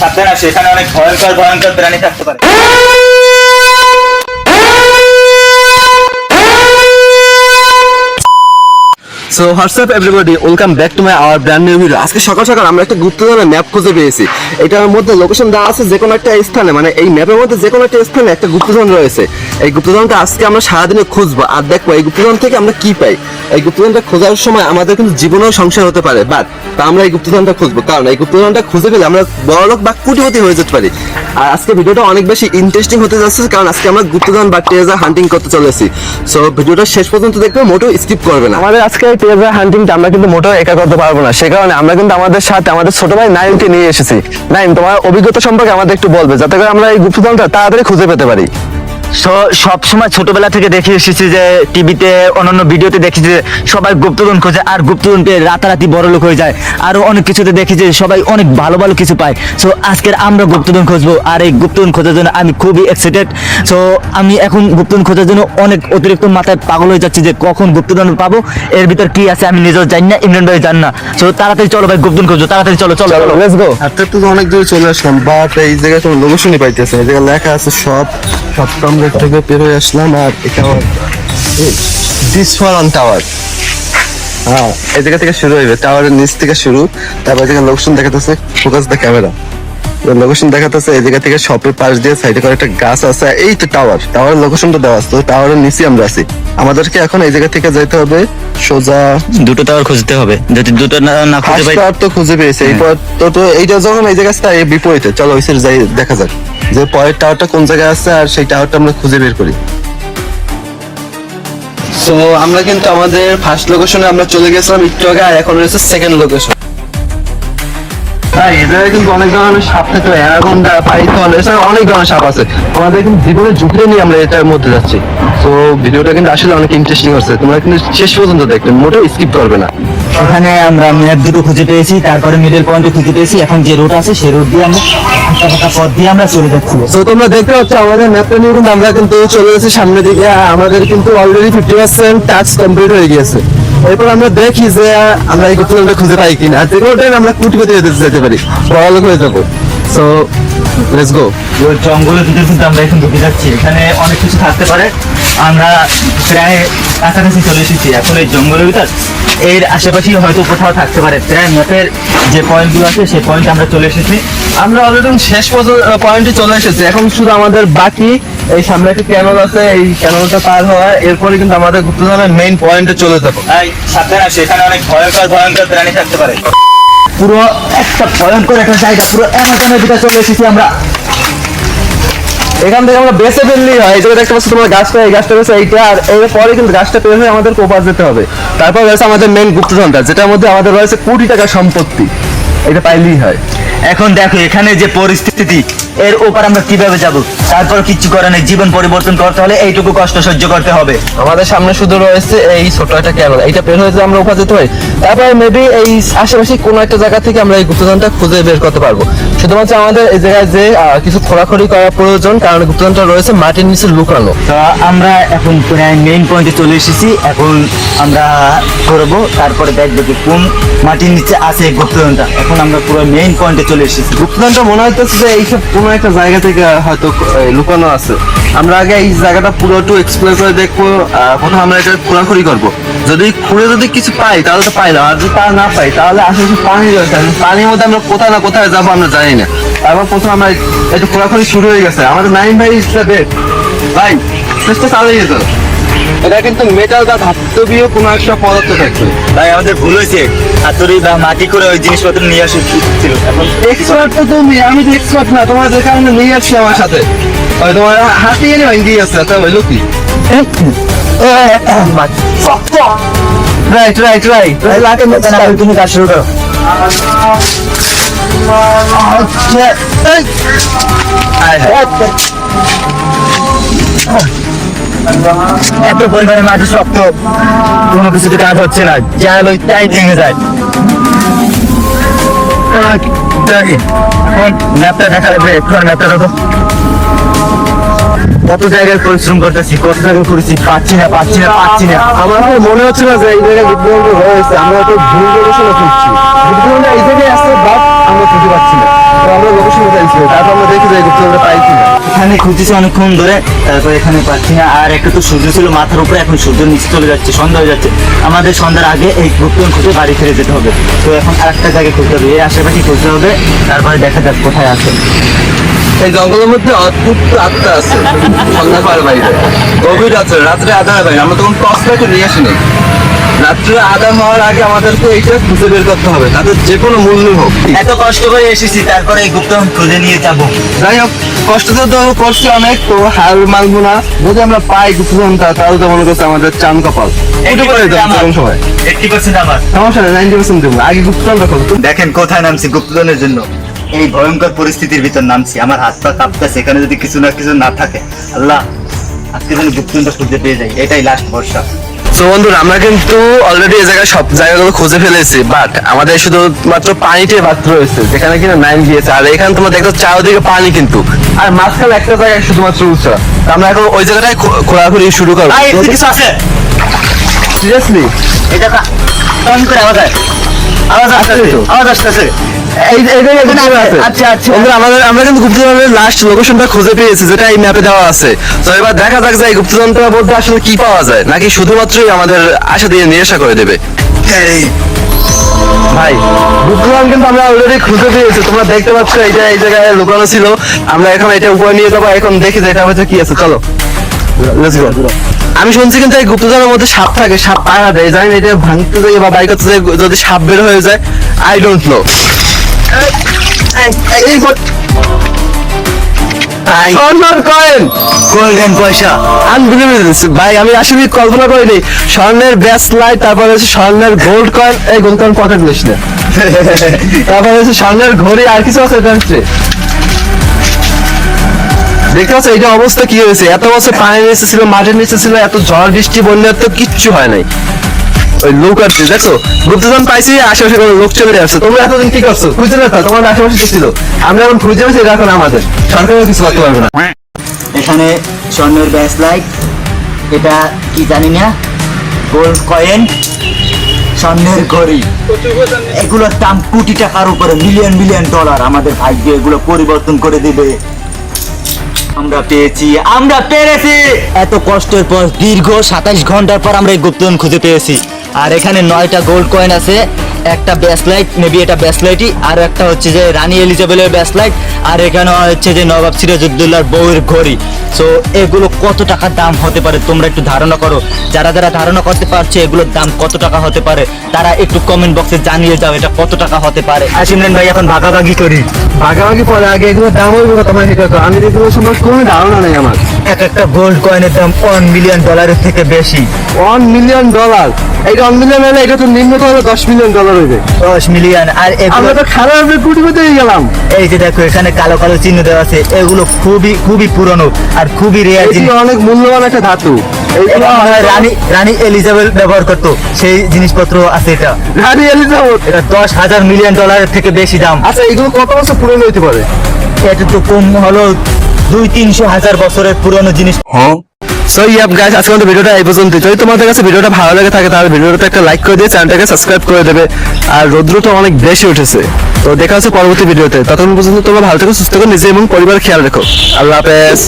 সাবধানে সেখানে এখানে অনেক ভয়ঙ্কর ভয়ঙ্কর প্রাণী থাকতে পারে। So what's up everybody welcome back to my our brand new video আজকে সকাল সকাল আমরা একটা গুপ্তধনের ম্যাপ খুঁজে পেয়েছি। এটার মধ্যে লোকেশন দেওয়া আছে যে কোনো একটা স্থানে। মানে এই ম্যাপের মধ্যে যে কোনো একটা স্থানে একটা গুপ্তধন রয়েছে। এই গুপ্তধনটা আজকে আমরা সারাদিনে খুঁজবো। আর দেখব, এই গুপ্তধন থেকে আমরা কি পাই? এই গুপ্তধনটা খোঁজার সময় আমাদের কিন্তু জীবনেও সংশয় হতে পারে। বাট তা আমরা এই গুপ্তধনটা খুঁজবো। কারণ এই গুপ্তধনটা খুঁজে পেলে আমরা বড়লোক বা কোটিপতি হয়ে যেতে পারি। আর আজকে ভিডিওটা অনেক বেশি ইন্টারেস্টিং হতে যাচ্ছে, কারণ আজকে আমরা গুপ্তধন বা ট্রেজার হান্টিং করতে চলেছি। সো ভিডিওটা শেষ পর্যন্ত দেখবে মোটেও স্কিপ করবে না। আমাদের আজকে এই হান্টিংটা আমরা কিন্তু মোটেও একা করতে পারব না। সে কারণে আমরা কিন্তু আমাদের সাথে আমাদের ছোট ভাই নাইনকে নিয়ে এসেছি। নাইন তোমার অভিজ্ঞতা সম্পর্কে আমাদের একটু বলবে, যাতে করে আমরা এই গুপ্তধনটা তাড়াতাড়ি খুঁজে পেতে পারি। সব সময় ছোটবেলা থেকে দেখে এসেছি যে টিভিতে অন্যান্য ভিডিওতে দেখি যে সবাই গুপ্তধন খোঁজে আর গুপ্তধন পেয়ে রাতারাতি বড় লোক হয়ে যায়। আরও অনেক কিছুতে দেখি যে সবাই অনেক ভালো ভালো কিছু পায়। সো আজকের আমরা গুপ্তধন খুঁজবো আর এই গুপ্তধন খোঁজার জন্য আমি খুবই এক্সাইটেড সো আমি এখন গুপ্তধন খোঁজার জন্য অনেক অতিরিক্ত মাথায় পাগল হয়ে যাচ্ছি যে কখন গুপ্তধন পাবো। এর ভিতর কি আছে আমি নিজেও জানি না ইমরান ভাই জানি না। সো তাড়াতাড়ি চলো ভাই গুপ্তধন খুঁজো তাড়াতাড়ি চলো চলো চলো লেটস গো হাতে তো অনেক দূরে চলে আসলাম বাট এই জায়গায় কোনো লোকেশনই পাইতেছে এই জায়গায় লেখা আছে সব সব কামরের থেকে বের হয়ে আসলাম আর এটা ফর টাওয়ার হ্যাঁ এই জায়গা থেকে শুরু হইবে। টাওয়ারের নিচ থেকে শুরু। তারপর লোকেশন দেখাতেছে। ফোকাস ক্যামেরা লোকেশন দেখাতেছে এই জায়গা থেকে শপের পাশ দিয়ে সাইডে করে একটা গাছ আছে। এই তো টাওয়ার টাওয়ারের লোকেশনটা দেওয়া আছে। টাওয়ারের নিচে আমরা আছি। আমাদেরকে এখন এই জায়গা থেকে যাইতে হবে সোজা দুটো টাওয়ার খুঁজতে হবে। যদি দুটো না না খুঁজে পাই ফার্স্ট তো খুঁজে পেয়েছে। এই পর তো তো এইটা যখন এই জায়গায় আছে বিপরীতে চলো ওই যাই দেখা যাক। যে পরের টাওয়ারটা কোন জায়গায় আছে আর সেই টাওয়ারটা আমরা খুঁজে বের করি। তো আমরা কিন্তু আমাদের ফার্স্ট লোকেশনে আমরা চলে গেছিলাম একটু আগে আর এখন রয়েছে সেকেন্ড লোকেশন হ্যাঁ এদের কিন্তু অনেক ধরনের সাপ থাকে। অ্যানাকোন্ডা পাইথন এছাড়া অনেক ধরনের সাপ আছে। আমাদের কিন্তু ঝুঁকি নিয়ে আমরা এটার মধ্যে যাচ্ছি। তো ভিডিওটা কিন্তু আসলে অনেক ইন্টারেস্টিং হচ্ছে। তোমরা কিন্তু শেষ পর্যন্ত দেখবে। মোটেও স্কিপ করবে না। এখানে আমরা ম্যাপ দুটো খুঁজে পেয়েছি, তারপরে মিডল পয়েন্টে খুঁজে পেয়েছি। এখন যে রোড আছে, সেই রোড দিয়ে আমরা হাঁটা পথ দিয়ে আমরা চলে যাচ্ছি। তো তোমরা দেখতে পাচ্ছ, আমাদের ম্যাপটা নিয়ে কিন্তু আমরা কিন্তু চলে যাচ্ছি সামনের দিকে। আমাদের কিন্তু already fifty percent task complete হয়ে গিয়েছে। এরপর আমরা দেখি যে, আমরা এই গুপ্তধনটা খুঁজে পাই কিনা। যে রোডে আমরা কুটি হতে যেতে পারি। বড় হয়ে যাব। সো লেটস গো ওই জঙ্গলের ভিতরে কিন্তু আমরা এখন ঢুকে যাচ্ছি। এখানে অনেক কিছু থাকতে পারে। আমরা প্রায় কাছাকাছি চলে এসেছি। এখন এই জঙ্গলের ভিতর এর আশেপাশেই হয়তো কোথাও থাকতে পারে। প্রায় ম্যাপের যে পয়েন্টগুলো আছে সেই পয়েন্টে আমরা চলে এসেছি। আমরা অলরেডি শেষ পর্যন্ত পয়েন্টে চলে এসেছি। এখন শুধু আমাদের বাকি এই সামনে একটা ক্যানল আছে। এই ক্যানলটা পার হওয়া এরপরে কিন্তু আমাদের গুপ্তধনের মেইন পয়েন্টে চলে যাব। এই সাবধানে আসো। এখানে অনেক ভয়ঙ্কর ভয়ঙ্কর প্রাণী থাকতে পারে। পুরো একটা ভয়ঙ্কর একটা জায়গা, পুরো অ্যামাজনের ভিতরে চলে এসেছি আমরা। এখান থেকে আমরা বেঁচে ফেললি হয়। এই দেখতে পাচ্ছ তোমার গাছটা, এই গাছটা রয়েছে এইটা, আর এর পরে কিন্তু গাছটা পেয়ে হয়ে আমাদের কোপাস যেতে হবে। তারপর রয়েছে আমাদের মেন গুপ্তধনটা, যেটার মধ্যে আমাদের রয়েছে কোটি টাকা সম্পত্তি। এটা পাইলেই হয়। এখন দেখো, এখানে যে পরিস্থিতি এর ওপর আমরা কীভাবে যাব? তারপর কিচ্ছু করার নেই। জীবন পরিবর্তন করতে হলে এইটুকু কষ্ট সহ্য করতে হবে। আমাদের সামনে শুধু রয়েছে এই ছোট একটা ক্যামেরা। এইটা বের হয়ে যে আমরা উপর যেতে পারি তারপর মেবি এই আশেপাশে কোনো একটা জায়গা থেকে আমরা এই গুপ্তধনটা খুঁজে বের করতে পারব। শুধুমাত্র আমাদের এই জায়গায় যে আহ, কিছু খোলাখড়ি করা প্রয়োজন কারণ গুপ্তধনটা রয়েছে মাটির নিচে লুকানো। তো আমরা এখন প্রায় মেইন পয়েন্টে চলে এসেছি। এখন আমরা করব তারপরে দেখব যে কোন মাটির নিচে আছে এই গুপ্তধনটা। এখন আমরা পুরো মেইন পয়েন্টে চলে এসেছি। গুপ্তধনটা মনে হইতেছে যে এইসব কোনো একটা জায়গা থেকে হয়তো লুকানো আছে। আমরা আগে এই জায়গাটা পুরো একটু এক্সপ্লোর করে দেখব প্রথমে আমরা এটা খোঁড়াখুড়ি করব। যদি খুঁড়ে যদি কিছু পাই, তাহলে তো পাইলাম। আর যদি তা না পাই, তাহলে আশেপাশে পানি রয়েছে পানির মধ্যে আমরা কোথায় না কোথায় যাব আমরা জানি না। তারপর প্রথমে আমরা একটু খোঁড়াখুড়ি শুরু হয়ে গেছে। আমাদের নাইন ভাই ভাই চেষ্টা চালিয়ে যেত এটা কিন্তু মেটাল বা ধাতবীয় কোনো একটা পদার্থ থাকবে। তাই আমাদের ভুল হয়েছে। হাতুড়ি বা মাটি করে ওই জিনিসপত্র নিয়ে আসা ছিল? এখন এক্সপার্ট তো তুমি আমি তো এক্সপার্ট না তোমার যে কারণে নিয়ে আসছি আমার সাথে। ওই তোমার হাতে এনে ভেঙে গেছে তা হইল কি? রাইট রাইট রাইট তুমি কাজ শুরু করো। এত পরিমাণে মাটি শক্ত, কোনো কিছুতে কাজ হচ্ছে না যা হলো তাই ভেঙে যায়। কত জায়গায় পরিশ্রম করতেছি, কত জায়গায় করেছি, পাচ্ছি না পাচ্ছি না পাচ্ছি না। আমার মনে হচ্ছে না যে এই জায়গায় আমরা তো ভুল করছি। বিদ্যুৎ এই জায়গায় আমরা খুঁজে পাচ্ছি না। আমরা লোকেশনে চাইছি তারপর আমরা দেখি যে এই গুপ্তধনটা পাই কিনা। এখানে খুঁজেছি অনেকক্ষণ ধরে তারপর এখানে পাচ্ছি না। আর একটা তো সূর্য ছিল মাথার উপরে এখন সূর্য নিচে চলে যাচ্ছে সন্ধ্যা হয়ে যাচ্ছে। আমাদের সন্ধ্যার আগে এই গুপ্তন খুঁজে বাড়ি ফিরে যেতে হবে। তো এখন আরেকটা জায়গায় খুঁজতে হবে। এই আশেপাশে খুঁজতে হবে তারপরে দেখা যাক কোথায় আছে। এই জঙ্গলের মধ্যে অদ্ভুত আত্মা আছে। সন্ধ্যা পার বাইরে। গভীর রাত্রে রাত্রে আধার বাইরে। আমরা তখন টর্চ লাইট নিয়ে আসিনি। রাত্রে হওয়ার আগে আমাদেরকে এইটা খুঁজে বের করতে হবে তাদের যে কোনো মূল্য হোক। এত কষ্ট করে এসেছি তারপরে এই খুঁজে নিয়ে যাব। যাই হোক কষ্ট তো তো করছি অনেক তো মানবো না যদি আমরা পাই গুপ্তধনটা তাহলে তো মনে করছে আমাদের চান কপাল। উঠে পড়ে যেতাম তখন এইটটি পার্সেন্ট আমার। সমস্যা নেই নাইনটি পার্সেন্ট দেবো। আগে গুপ্তধনটা করো দেখেন কোথায় নামছি গুপ্তধনের জন্য। এই ভয়ঙ্কর পরিস্থিতির ভিতর নামছি। আমার হাত পা কাঁপতেছে এখানে যদি কিছু না কিছু না থাকে আল্লাহ আজকে যেন গুপ্তধনটা খুঁজে পেয়ে যাই। এটাই লাস্ট ভরসা। তো বন্ধুরা আমরা কিন্তু অলরেডি এই জায়গায় সব জায়গাগুলো খুঁজে ফেলেছি বাট আমাদের শুধুমাত্র পানিটাই বাদ রয়েছে যেখানে কিনা নাইন গিয়েছে। আর এখানে তোমরা দেখো চারদিকে পানি কিন্তু। আর মাঝখানে একটা জায়গায় শুধুমাত্র উঁচা। আমরা এখন ওই জায়গাটায় ঘোরাঘুরি শুরু করব। কিছু আছে? সিরিয়াসলি এটা করে আওয়াজ আসতেছে আওয়াজ আসতেছে। এই এই জায়গায় গুপ্তধন আছে আচ্ছা, আচ্ছা। বন্ধুরা, আমাদের আমরা কিন্তু গুপ্তধনের লাস্ট লোকেশনটা খুঁজে পেয়েছি যেটা এই ম্যাপে দেওয়া আছে। তো এবার দেখা যাক যে এই গুপ্তধনটার মধ্যে আসলে কি পাওয়া যায় নাকি শুধুমাত্রই আমাদের আশা দিয়ে নিরাশা করে দেবে? ভাই গুপ্তধন কিন্তু আমরা অলরেডি খুঁজে পেয়েছি তোমরা দেখতে পাচ্ছ এটা এই জায়গায় লুকানো ছিল। আমরা এখন এটা উপরে নিয়ে যাব এখন দেখি যে এটা হচ্ছে কি আছে চলো। Let's go. আমি শুনছি কিন্তু এই গুপ্তধনের মধ্যে সাপ থাকে সাপ পায়রা দেয়। জানি না এটা ভাঙতে যাই বা বাইক করতে যদি সাপ বের হয়ে যায় আই ডোন্ট নো স্বর্ণের কয়েন গোল্ডেন পয়সা। আনবিলিভেবল ভাই আমি আসলে কল্পনা করিনি। স্বর্ণের ব্যাস লাইট তারপরে হচ্ছে স্বর্ণের গোল্ড কয়েন এই গোল্ড কয়েন পকেট লিস না। তারপরে হচ্ছে স্বর্ণের ঘড়ি আর কিছু আছে এটা দেখতে পাচ্ছ এইটা অবস্থা কি হয়েছে? এত বছর পানির নিচে ছিল, মাটির নিচে ছিল, এত ঝড়, বৃষ্টি, বন্যা তো কিচ্ছু হয় নাই। ওই লোক আছে দেখছ? গুপ্তধন পাইছি, আশেপাশে কোনো লোক চলে আসছে তোমরা এতদিন কি করছ? খুঁজে রাখো তোমার আশেপাশে ছিল? আমরা এখন খুঁজে পেয়েছি, এটা এখন আমাদের। সরকারও কিছু করতে পারবে না। এখানে স্বর্ণের ব্যাস লাইট। এটা কি জানি না? Gold coin. স্বর্ণের ঘড়ি। এগুলোর দাম কোটি টাকার উপরে, মিলিয়ন মিলিয়ন ডলার। আমাদের ভাগ্য এগুলো পরিবর্তন করে দিবে। আমরা পেয়েছি, আমরা পেরেছি। এত কষ্টের পর, দীর্ঘ সাতাশ ঘণ্টার পর আমরা এই গুপ্তধন খুঁজে পেয়েছি। আর এখানে নয়টা গোল্ড কয়েন আছে, একটা ব্যাসলাইট মেবি এটা ব্যাসলাইটই আর একটা হচ্ছে যে রানী এলিজাবেলের ব্যাসলাইট আর এখানে হচ্ছে যে নবাব সিরাজউদ্দৌলার বউয়ের ঘড়ি। সো এগুলো কত টাকা দাম হতে পারে তোমরা একটু ধারণা করো। যারা যারা ধারণা করতে পারছে এগুলোর দাম কত টাকা হতে পারে, তারা একটু কমেন্ট বক্সে জানিয়ে যাও এটা কত টাকা হতে পারে। আসিমরান ভাই, এখন ভাগাভাগি করি। ভাগাভাগি পরে আগে এগুলো দাম হইব তোমার আমি এগুলো সম্পর্কে কোনো ধারণা নেই আমার। এক একটা গোল্ড কয়েনের দাম ওয়ান মিলিয়ন ডলারের থেকে বেশি। ওয়ান মিলিয়ন ডলার এইটা ওয়ান মিলিয়ন হলে এটা তো নিম্নত হলে দশ মিলিয়ন ডলার হইবে। দশ মিলিয়ন আর এগুলো আমরা তো খারাপ কোটিপতি হয়ে গেলাম। এই যে দেখো এখানে কালো কালো চিহ্ন দেওয়া আছে এগুলো খুবই খুবই পুরনো আর খুবই রেয়ার জিনিস। অনেক মূল্যবান একটা ধাতু। এটা রানী রানী এলিজাবেথ ব্যবহার করতো সেই জিনিসপত্র আছে এটা। রানী এলিজাবেথ? এটা দশ হাজার মিলিয়ন ডলারের থেকে বেশি দাম। আচ্ছা এগুলো কত বছর পুরনো হইতে পারে? এটা তো কম হলো দুই তিনশো হাজার বছরের জিনিস। সো ভিডিওটা এই পর্যন্ত যদি তোমাদের কাছে ভালো লাগে থাকে, তাহলে একটা লাইক করে দিয়ে সাবস্ক্রাইব করে দেবে। আর রৌদ্রটা অনেক বেশি উঠেছে। তো দেখা হচ্ছে পরবর্তী ভিডিওতে। ততক্ষণ পর্যন্ত তোমরা ভালো থেকো, সুস্থ করে নিজে এবং পরিবার খেয়াল রেখো। আল্লাহ হাফেজ।